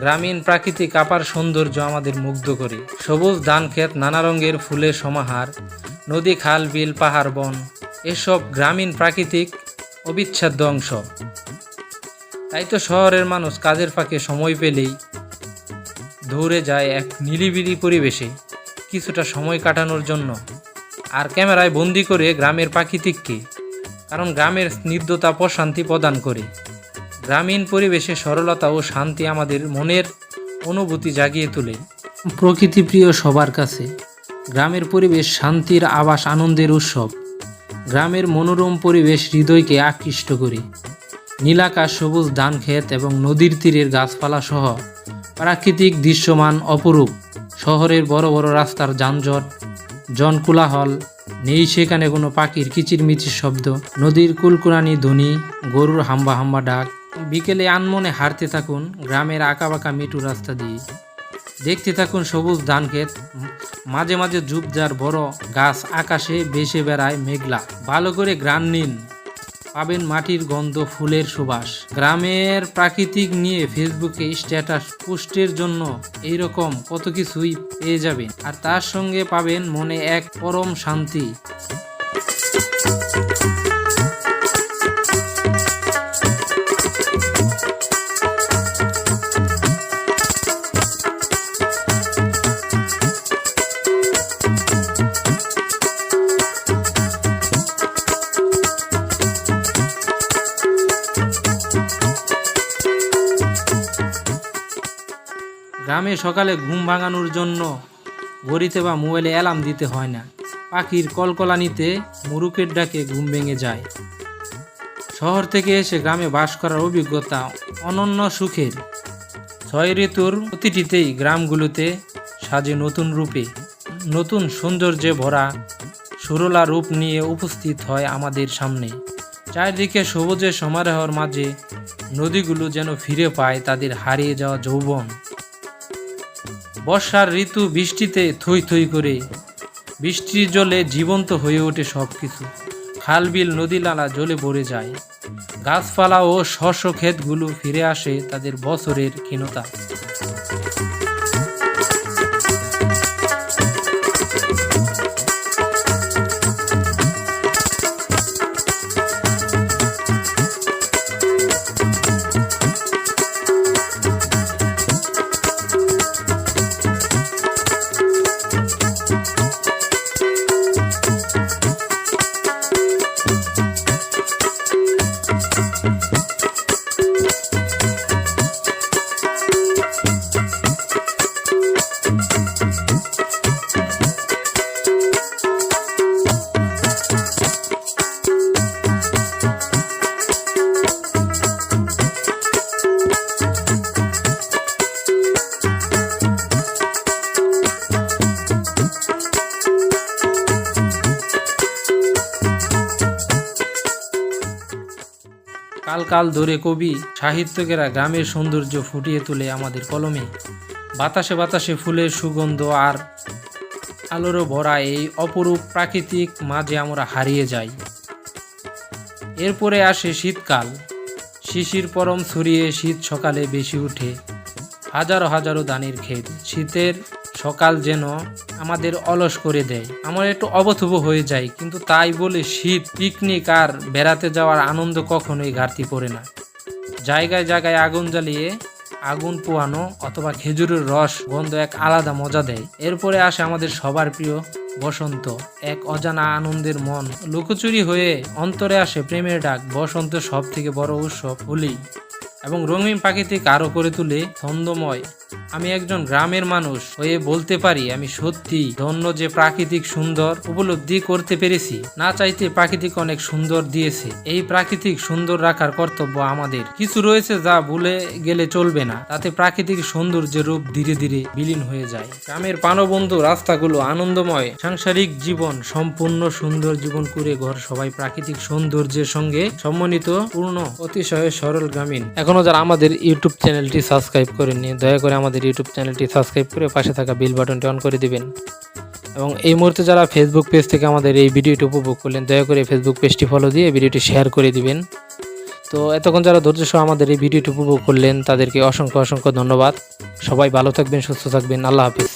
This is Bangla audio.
গ্রামীণ প্রাকৃতিক আপার সৌন্দর্য আমাদের মুগ্ধ করে। সবুজ ধান ক্ষেত, নানা রঙের ফুলের সমাহার, নদী, খাল, বিল, পাহাড়, বন, এসব গ্রামীণ প্রাকৃতিক অবিচ্ছেদ্য অংশ। তাই তো শহরের মানুষ কাজের ফাঁকে সময় পেলেই দৌড়ে যায় এক নিরিবিলি পরিবেশে। কিছুটা সময় কাটানোর জন্য আর ক্যামেরায় বন্দি করে গ্রামের প্রাকৃতিককে, কারণ গ্রামের স্নিগ্ধতা প্রশান্তি প্রদান করে। গ্রামীণ পরিবেশে সরলতা ও শান্তি আমাদের মনের অনুভূতি জাগিয়ে তোলে। প্রকৃতিপ্রিয় সবার কাছে, গ্রামের পরিবেশ শান্তির আবাস আনন্দের উৎসব। গ্রামের মনোরম পরিবেশ হৃদয়কে আকৃষ্ট করে। নীলাকাশ, সবুজ ধান ক্ষেত এবং নদীর তীরের গাছপালা সহ প্রাকৃতিক দৃশ্যমান অপরূপ শহরের বড় বড় রাস্তার যানজট, জনকুলাহল, নেই সেখানে কোনো পাখির কিচিরমিচির শব্দ, নদীর কুলকুরানি ধ্বনি, গরুর হাম্বা হাম্বা ডাক বিকেলে আনমনে হাঁটতে থাকুন গ্রামের আঁকাবাঁকা মিটু রাস্তা দিয়ে। দেখতে থাকুন সবুজ ধান ক্ষেত মাঝে মাঝে ঝুপঝাড় বড় গাছ আকাশে বেসে বেড়ায় মেঘলা। ভালো করে গ্রান নিন, পাবেন মাটির গন্ধ, ফুলের সুবাস। গ্রামের প্রাকৃতিক নিয়ে ফেসবুকে স্ট্যাটাস পোস্টের জন্য এইরকম কত কিছুই পেয়ে যাবেন। আর তার সঙ্গে পাবেন মনে এক পরম শান্তি। গ্রামে সকালে ঘুম ভাঙানোর জন্য ঘড়িতে বা মোবাইলে অ্যালার্ম দিতে হয় না। পাখির কলকলানিতে মুরুকের ডাকে ঘুম ভেঙে যায়। শহর থেকে এসে গ্রামে বাস করার অভিজ্ঞতা অনন্য সুখের। ছয় ঋতুর প্রতিটিতেই গ্রামগুলোতে সাজে নতুন রূপে, নতুন সৌন্দর্যে ভরা সুরলা রূপ নিয়ে উপস্থিত হয় আমাদের সামনে। চারদিকে সবুজের সমারোহর মাঝে নদীগুলো যেন ফিরে পায় তাদের হারিয়ে যাওয়া যৌবন। বর্ষার ঋতু বৃষ্টিতে থই থই করে। বৃষ্টির জলে জীবন্ত হয়ে ওঠে সব কিছু খালবিল নদী নালা জলে ভরে যায়। গাছপালা ও শস্য ক্ষেতগুলো ফিরে আসে তাদের বছরের ক্ষীণতা। কাল কাল ধরে কবি সাহিত্যকেরা গ্রামের সৌন্দর্য ফুটিয়ে তোলে আমাদের কলমে। বাতাসে বাতাসে ফুলের সুগন্ধ আর আলোরও ভরা এই অপরূপ প্রাকৃতিক মাঝে আমরা হারিয়ে যাই। এরপরে আসে শীতকাল। শিশির পরম ছড়িয়ে শীত সকালে বেশি উঠে হাজারো হাজারো দানের ক্ষেত। শীতের সকাল যেন আমাদের অলস করে দেয়। আমার একটু অবথুব হয়ে যায়, কিন্তু তাই বলে শীত, পিকনিক আর বেড়াতে যাওয়ার আনন্দ কখনোই ঘাটতি পড়ে না। জায়গায় জায়গায় আগুন জ্বালিয়ে আগুন পোয়ানো অথবা খেজুরের রস গন্ধ এক আলাদা মজা দেয়। এরপরে আসে আমাদের সবার প্রিয় বসন্ত। এক অজানা আনন্দের মন লুকোচুরি হয়ে অন্তরে আসে প্রেমের ডাক। বসন্ত সব থেকে বড় উৎসব হোলি এবং রঙিন প্রাকৃতিক আরও করে তুলে ছন্দময় আমি একজন গ্রামের মানুষ হয়ে বলতে পারি, আমি সত্যি ধন্য যে প্রাকৃতিক সুন্দর উপলব্ধি করতে পেরেছি। না চাইতে প্রাকৃতিক অনেক সুন্দর দিয়েছে। এই প্রাকৃতিক সুন্দর রাখার কর্তব্য আমাদের। কিছু রয়েছে যা ভুলে গেলে চলবে না। তাতে প্রাকৃতিক সৌন্দর্যের রূপ ধীরে ধীরে বিলীন হয়ে যায়। গ্রামের পানবন্ধু রাস্তাগুলো আনন্দময়। সাংসারিক জীবন, সম্পূর্ণ সুন্দর জীবন করে ঘর সবাই প্রাকৃতিক সৌন্দর্যের সঙ্গে সম্মানিত, পূর্ণ, অতিশয় সরল গ্রামীণ। এখনও যারা আমাদের ইউটিউব চ্যানেলটি সাবস্ক্রাইব করেননি, দয়া করে আমাদের ইউটিউব চ্যানেলটি সাবস্ক্রাইব করে পাশে থাকা বেল বাটনটি অন করে দিবেন। এবং এই মুহূর্তে যারা ফেসবুক পেজ থেকে আমাদের এই ভিডিওটি উপভোগ করলেন, দয়া করে ফেসবুক পেজটি ফলো দিয়ে ভিডিওটি শেয়ার করে দিবেন। তো এতক্ষণ যারা ধৈর্য সহ আমাদের এই ভিডিওটি উপভোগ করলেন, তাদেরকে অসংখ্য অসংখ্য ধন্যবাদ। সবাই ভালো থাকবেন, সুস্থ থাকবেন। আল্লাহ হাফিজ।